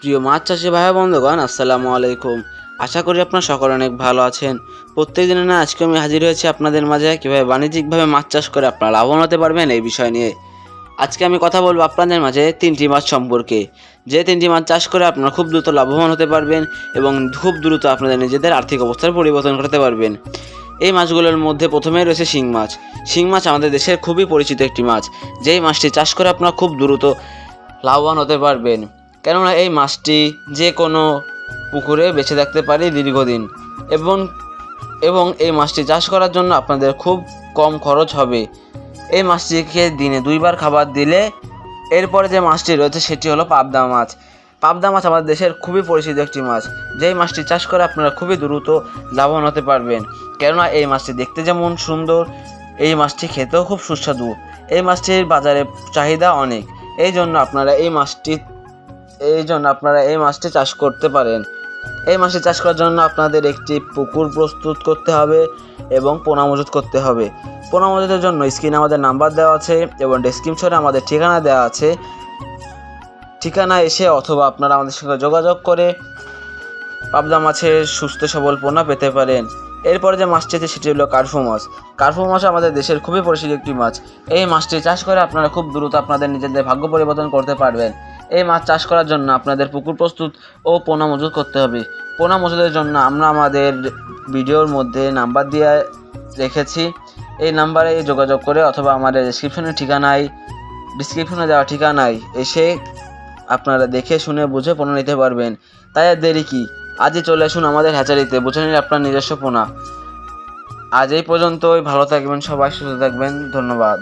প্রিয় মাছ চাষি ভাই বন্ধুগণ, আসসালামু আলাইকুম। আশা করি আপনারা সকলে অনেক ভালো আছেন। প্রত্যেক দিনে না, আজকে আমি হাজির হয়েছি আপনাদের মাঝে কীভাবে বাণিজ্যিকভাবে মাছ চাষ করে আপনারা লাভবান হতে পারবেন এই বিষয় নিয়ে। আজকে আমি কথা বলব আপনাদের মাঝে তিনটি মাছ সম্পর্কে। যে তিনটি মাছ চাষ করে আপনারা খুব দ্রুত লাভবান হতে পারবেন এবং খুব দ্রুত আপনাদের নিজেদের আর্থিক অবস্থার পরিবর্তন করতে পারবেন। এই মাছগুলোর মধ্যে প্রথমেই রয়েছে শিং মাছ। শিং মাছ আমাদের দেশের খুবই পরিচিত একটি মাছ। যেই মাছটি চাষ করে আপনারা খুব দ্রুত লাভবান হতে পারবেন। কেননা এই মাছটি যে কোনো পুকুরে বেঁচে থাকতে পারে দীর্ঘদিন। এবং এবং এই মাছটি চাষ করার জন্য আপনাদের খুব কম খরচ হবে। এই মাছটিকে দিনে দুইবার খাবার দিলে এরপরে যে মাছটি রয়েছে সেটি হলো পাবদা মাছ। পাবদা মাছ আমাদের দেশের খুবই পরিচিত একটি মাছ। যেই মাছটি চাষ করে আপনারা খুবই দ্রুত লাভবান হতে পারবেন। কেননা এই মাছটি দেখতে যেমন সুন্দর, এই মাছটি খেতেও খুব সুস্বাদু। এই মাছটির বাজারে চাহিদা অনেক। এই জন্য আপনারা এই মাছটি এই জন্য আপনারা এই মাছটি চাষ করতে পারেন। এই মাছটি চাষ করার জন্য আপনাদের একটি পুকুর প্রস্তুত করতে হবে এবং পোনা মজুত করতে হবে। পোনা মজুতের জন্য স্ক্রিনে আমাদের নাম্বার দেওয়া আছে এবং ডেসক্রিপশনে আমাদের ঠিকানা দেওয়া আছে। ঠিকানা এসে অথবা আপনারা আমাদের সঙ্গে যোগাযোগ করে পাবদা মাছের সুস্থ সবল পোনা পেতে পারেন। এরপরে যে মাছটি আছে সেটি হলো কার্ফু মাছ। কার্ফু মাছ আমাদের দেশের খুবই পরিচিত একটি মাছ। এই মাছটি চাষ করে আপনারা খুব দ্রুত আপনাদের নিজেদের ভাগ্য পরিবর্তন করতে পারবেন। এই মাছ চাষ করার জন্য আপনাদের পুকুর প্রস্তুত ও পোনা মজুত করতে হবে। পোনা মজুদের জন্য আমরা আমাদের ভিডিওর মধ্যে নাম্বার দিয়ে রেখেছি। এই নাম্বারে যোগাযোগ করে অথবা আমাদের ডিসক্রিপশনের ঠিকানায় ডিসক্রিপশনে দেওয়া ঠিকানায় এসে আপনারা দেখে শুনে বুঝে পোনা নিতে পারবেন। তাই আর দেরি কি? আজই চলে আসুন আমাদের হ্যাচারিতে, বুঝে নিন আপনার নিজস্ব পোনা। আজ এই পর্যন্তই, ভালো থাকবেন সবাই, সুস্থ থাকবেন, ধন্যবাদ।